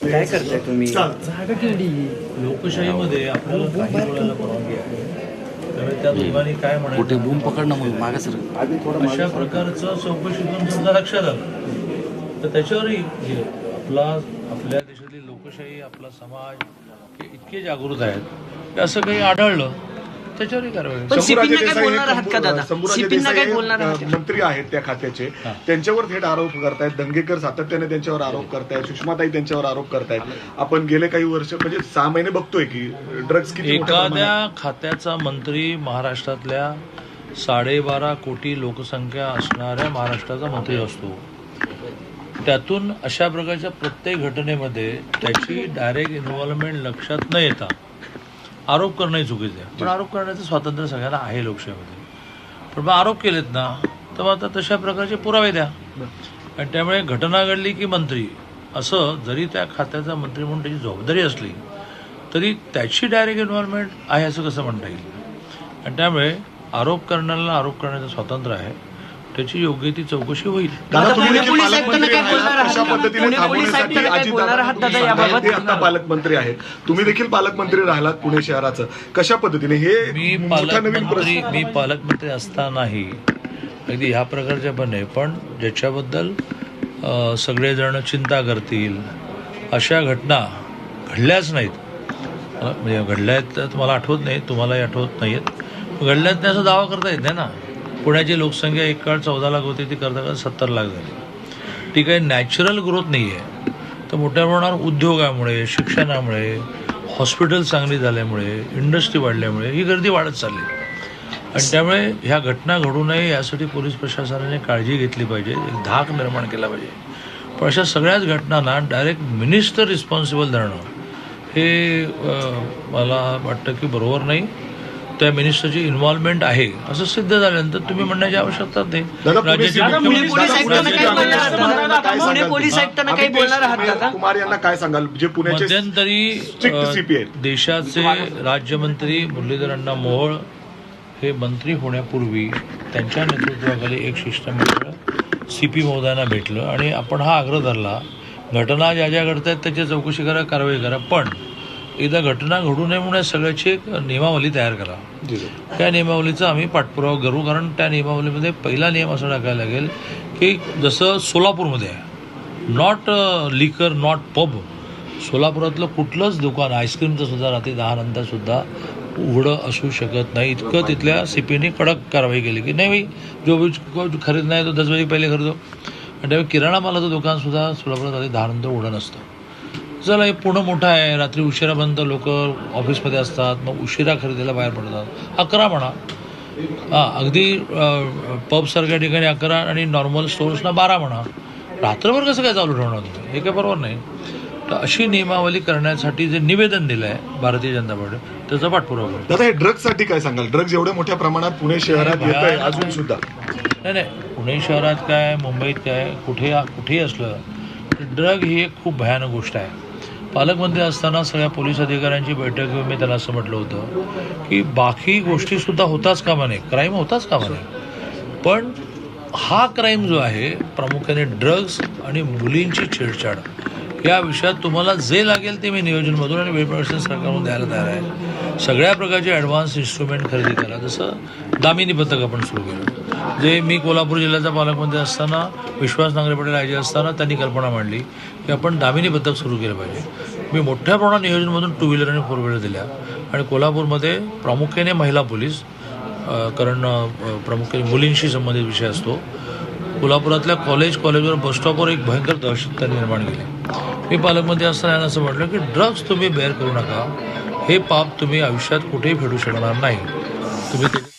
काय करताय तुम्ही? जागा केली लोकशाहीमध्ये आपल्याला काही बोलायला परवानगी आहे. त्यामुळे त्या दोघांनी काय कुठे म्हणायचं बूम पकडणं मग मागे सर. अशा प्रकारचं चौकशीतून समजा लक्षात आलं. तर त्याच्यावरही आपला आपल्या देशातली लोकशाही आपला समाज हे इतके जागृत आहेत की असं काही आढळलं. त्याच्यावरही कारवाई पण काय बोलणार आहात का दादा? काय बोलणार आहात? मंत्री आहेत त्या खात्याचे. त्यांच्यावर थेट आरोप करतायत. दंगेकर सातत्याने त्यांच्यावर आरोप करतायत. सुषमाताई त्यांच्यावर आरोप करतायत. आपण गेले काही वर्ष म्हणजे सहा महिने बघतोय की ड्रग्ज किती मोठ्या प्रमाणात- एखाद्या खात्याचा मंत्री महाराष्ट्रातल्या साडेबारा कोटी लोकसंख्या असणाऱ्या महाराष्ट्राचा मंत्री असतो. त्यातून अशा प्रकारच्या प्रत्येक घटनेमध्ये त्याची डायरेक्ट इन्व्हॉल्वमेंट लक्षात न येता आरोप करणंही चुकीचं आहे. पण आरोप करण्याचं स्वातंत्र्य सगळ्यांना आहे लोकशाहीमध्ये. पण मग आरोप केलेत ना तर मग आता तशा प्रकारचे पुरावे द्या. आणि त्यामुळे घटना घडली की मंत्री असं जरी त्या खात्याचा मंत्री म्हणून त्याची जबाबदारी असली तरी त्याची डायरेक्ट इन्व्हॉल्वमेंट आहे असं कसं म्हणता येईल? आणि त्यामुळे आरोप करण्याला आरोप करण्याचं स्वातंत्र्य आहे. त्याची योग्य ती चौकशी होईल. दादा आता तुम्ही पुणे देखील पोलीस आयुक्तांना पालकमंत्री काय बोलणार आहात. आहात? कशा पद्धतीने पुणे पोलीस थांबवण्यासाठी आयुक्तांना काय अजितदादा बोलणार आहात दादा तुम्ही याबाबत? सांगा, ते आता पालकमंत्री आहेत. तुम्ही देखील पालकमंत्री राहिलात पुणे शहराचं. कशा पद्धतीने? हे मी मोठा नवीन पालकमंत्री प्रश्न. मी पालकमंत्री असतानाही अगदी ह्या प्रकारच्या पण नाही पण ज्याच्याबद्दल अ, सगळेजण चिंता करतील अशा घटना घडल्याच नाहीत. अ, म्हणजे घडल्या आहेत तर मला आठवत नाही तुम्हालाही आठवत नाही आहेत घडल्यात नाही असा दावा करता येत नाही ना. पुण्याची लोकसंख्या एक काळ चौदा लाख होती ती करता करता सत्तर लाख झाली. ती काही नॅचरल ग्रोथ नाही आहे तर मोठ्या प्रमाणावर उद्योगामुळे शिक्षणामुळे हॉस्पिटल चांगली झाल्यामुळे इंडस्ट्री वाढल्यामुळे ही गर्दी वाढत चालली. आणि त्यामुळे ह्या घटना घडू नये यासाठी पोलीस प्रशासनाने काळजी घेतली पाहिजे एक धाक निर्माण केला पाहिजे. पण अशा सगळ्याच घटनांना डायरेक्ट मिनिस्टर रिस्पॉन्सिबल धरणं हे मला वाटतं की बरोबर नाही. त्या मिनिस्टरची इन्व्हॉल्वमेंट आहे असं सिद्ध झाल्यानंतर तुम्ही म्हणण्याची आवश्यकता नाही. मध्यंतरी. देशाचे राज्यमंत्री मुरलीधर अण्णा मोहोळ हे मंत्री होण्यापूर्वी त्यांच्या नेतृत्वाखाली एक शिष्टमंडळ सी पी महोदयांना भेटलं आणि आपण हा आग्रह धरला घटना ज्या ज्या घडत आहेत त्याची चौकशी करा कारवाई करा. पण एकदा घटना घडू नये म्हणून सगळ्याची एक नियमावली तयार करा. त्या नियमावलीचा आम्ही पाठपुरावा करू कारण त्या नियमावलीमध्ये पहिला नियम असा टाकायला लागेल की जसं सोलापूरमध्ये आहे नॉट लिकर नॉट पब सोलापुरातलं कुठलंच दुकान आईस्क्रीमचं सुद्धा रात्री दहा नंतर सुद्धा उघडं असू शकत नाही. इतकं तिथल्या सी पीने कडक कारवाई केली की नाही जो को खरीद नाही तो दस बजे पहिले खरेदो आणि त्यामुळे किराणा मालाचं दुकान सुद्धा सोलापुरात रात्री दहा नंतर उघडं नसतं. चला हे पुणं मोठं आहे. रात्री उशिरापर्यंत लोक ऑफिसमध्ये असतात. मग उशिरा खरेदीला बाहेर पडतात. अकरा म्हणा. हां अगदी पबसारख्या ठिकाणी अकरा आणि नॉर्मल स्टोर्सना बारा म्हणा. रात्रभर कसं काय चालू ठेवणार तुम्ही? हे काय बरोबर नाही. तर अशी नियमावली करण्यासाठी जे निवेदन दिलं आहे भारतीय जनता पार्टी त्याचा पाठपुरावा दादा हे ड्रग्जसाठी काय सांगाल? ड्रग्ज एवढ्या मोठ्या प्रमाणात पुणे शहरात येत आहे अजून सुद्धा. नाही नाही. पुणे शहरात काय मुंबईत काय कुठे कुठेही असलं ड्रग ही एक खूप भयानक गोष्ट आहे. पालकमंत्री असताना सगळ्या पोलीस अधिकाऱ्यांची बैठक घेऊन मी त्यांना असं म्हटलं होतं की बाकी गोष्टीसुद्धा होताच कामा नये क्राईम होताच कामा नये पण हा क्राईम जो आहे प्रामुख्याने ड्रग्ज आणि मुलींची छेडछाड या विषयात तुम्हाला जे लागेल ते मी नियोजनमधून आणि वेळप्रदर्शन सरकारमधून द्यायला तयार आहे. सगळ्या प्रकारचे ॲडव्हान्स इन्स्ट्रुमेंट खरेदी करा. जसं दामिनी पथक आपण सुरू केलं जे मी कोल्हापूर जिल्ह्याचा पालकमंत्री असताना विश्वास नांगरे पटेल आयजी असताना त्यांनी कल्पना मांडली की आपण दामिनी पथक सुरू केलं पाहिजे. मी मोठ्या प्रमाणात नियोजनमधून टू व्हीलर आणि फोर व्हीलर दिल्या. आणि कोल्हापूरमध्ये प्रामुख्याने महिला पोलीस कारण प्रामुख्याने मुलींशी संबंधित विषय असतो. कोल्हापुरातल्या कॉलेज कॉलेजवर बसस्टॉपवर एक भयंकर दहशतता निर्माण केली. मी पालकमंत्री असताना यांना असं म्हटलं की ड्रग्ज तुम्ही बेअर करू नका. हे पाप तुम्ही आयुष्यात कुठेही फेडू शकणार नाही. तुम्ही ते